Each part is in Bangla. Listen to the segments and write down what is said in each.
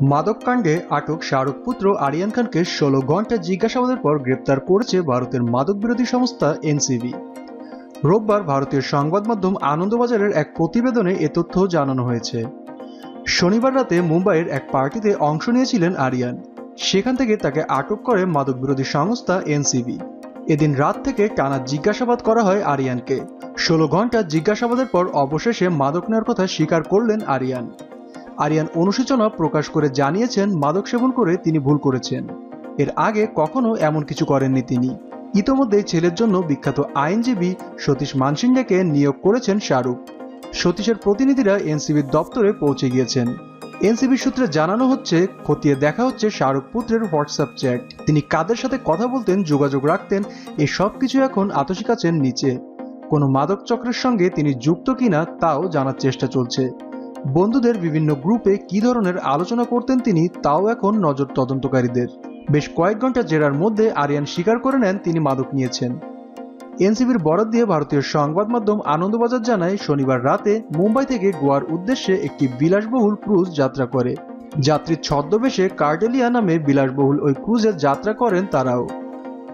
মাদককাণ্ডে আটক শাহরুখ পুত্র আরিয়ান খানকে ষোলো ঘণ্টা জিজ্ঞাসাবাদের পর গ্রেপ্তার করেছে ভারতের মাদক বিরোধী সংস্থা এনসিবি। রোববার ভারতীয় সংবাদ মাধ্যম আনন্দবাজারের এক প্রতিবেদনে এ তথ্য জানানো হয়েছে। শনিবার রাতে মুম্বাইয়ের এক পার্টিতে অংশ নিয়েছিলেন আরিয়ান। সেখান থেকে তাকে আটক করে মাদক বিরোধী সংস্থা এনসিবি। এদিন রাত থেকে টানা জিজ্ঞাসাবাদ করা হয় আরিয়ানকে। ষোলো ঘণ্টা জিজ্ঞাসাবাদের পর অবশেষে মাদক নেওয়ার কথা স্বীকার করলেন আরিয়ান। আরিয়ান অনুশোচনা প্রকাশ করে জানিয়েছেন, মাদক সেবন করে তিনি ভুল করেছেন। এর আগে কখনো এমন কিছু করেননি তিনি। ইতোমধ্যেই ছেলের জন্য বিখ্যাত আইনজীবী সতীশ মানসিংহাকে নিয়োগ করেছেন শাহরুখ। সতীশের প্রতিনিধিরা এনসিবির দপ্তরে পৌঁছে গিয়েছেন। এনসিবি সূত্রে জানানো হচ্ছে, খতিয়ে দেখা হচ্ছে শাহরুখ পুত্রের হোয়াটসঅ্যাপ চ্যাট। তিনি কাদের সাথে কথা বলতেন, যোগাযোগ রাখতেন এই সব কিছু এখন আতসী কাছের নিচে। কোনো মাদক চক্রের সঙ্গে তিনি যুক্ত কিনা, তাও জানার চেষ্টা চলছে। বন্ধুদের বিভিন্ন গ্রুপে কী ধরনের আলোচনা করতেন তিনি তাও এখন নজর তদন্তকারীদের। বেশ কয়েক ঘণ্টা জেরার মধ্যে আরিয়ান স্বীকার করে নেন তিনি মাদক নিয়েছেন। এনসিবির বরাদ দিয়ে ভারতীয় সংবাদ মাধ্যম আনন্দবাজার জানায়, শনিবার রাতে মুম্বাই থেকে গোয়ার উদ্দেশ্যে একটি বিলাসবহুল ক্রুজ যাত্রা করে। যাত্রীর ছদ্মবেশে কার্ডেলিয়া নামে বিলাসবহুল ওই ক্রুজে যাত্রা করেন তারাও।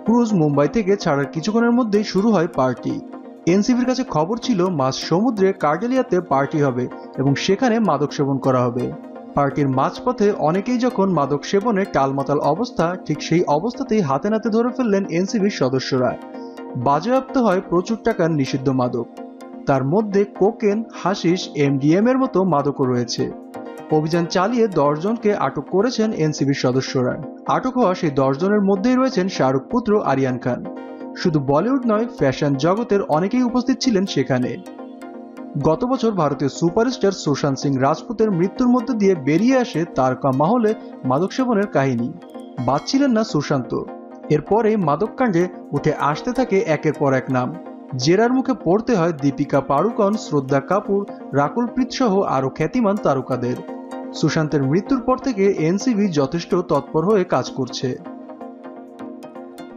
ক্রুজ মুম্বাই থেকে ছাড়ার কিছুক্ষণের মধ্যেই শুরু হয় পার্টি। এনসিবির কাছে খবর ছিল, মাঝ সমুদ্রে কার্ডেলিয়াতে পার্টি হবে এবং সেখানে মাদক সেবন করা হবে। পার্টির মাঝপথে অনেকেই যখন মাদক সেবনে টালমাতাল অবস্থা, ঠিক সেই অবস্থাতেই হাতে নাতে ধরে ফেললেন এনসিবির সদস্যরা। বাজেয়াপ্ত হয় প্রচুর টাকার নিষিদ্ধ মাদক। তার মধ্যে কোকেন হাসিস এমডিএম এর মতো মাদকও রয়েছে। অভিযান চালিয়ে দশজনকে আটক করেছেন এনসিবির সদস্যরা। আটক হওয়া সেই দশজনের মধ্যেই রয়েছেন শাহরুখ পুত্র আরিয়ান খান। শুধু বলিউড নয়, ফ্যাশন জগতের অনেকেই উপস্থিত ছিলেন সেখানে। গত বছর ভারতীয় সুপারস্টার সুশান্ত সিং রাজপুতের মৃত্যুর মধ্যে দিয়ে বেরিয়ে আসে তারকা মহলে মাদক সেবনের কাহিনী। বাঁচছিলেন না সুশান্ত। এরপরে মাদককাণ্ডে উঠে আসতে থাকে একের পর এক নাম। জেরার মুখে পড়তে হয় দীপিকা পাড়ুকন, শ্রদ্ধা কাপুর, রাকুল প্রীত সহ আরও খ্যাতিমান তারকাদের। সুশান্তের মৃত্যুর পর থেকে এনসিবি যথেষ্ট তৎপর হয়ে কাজ করছে।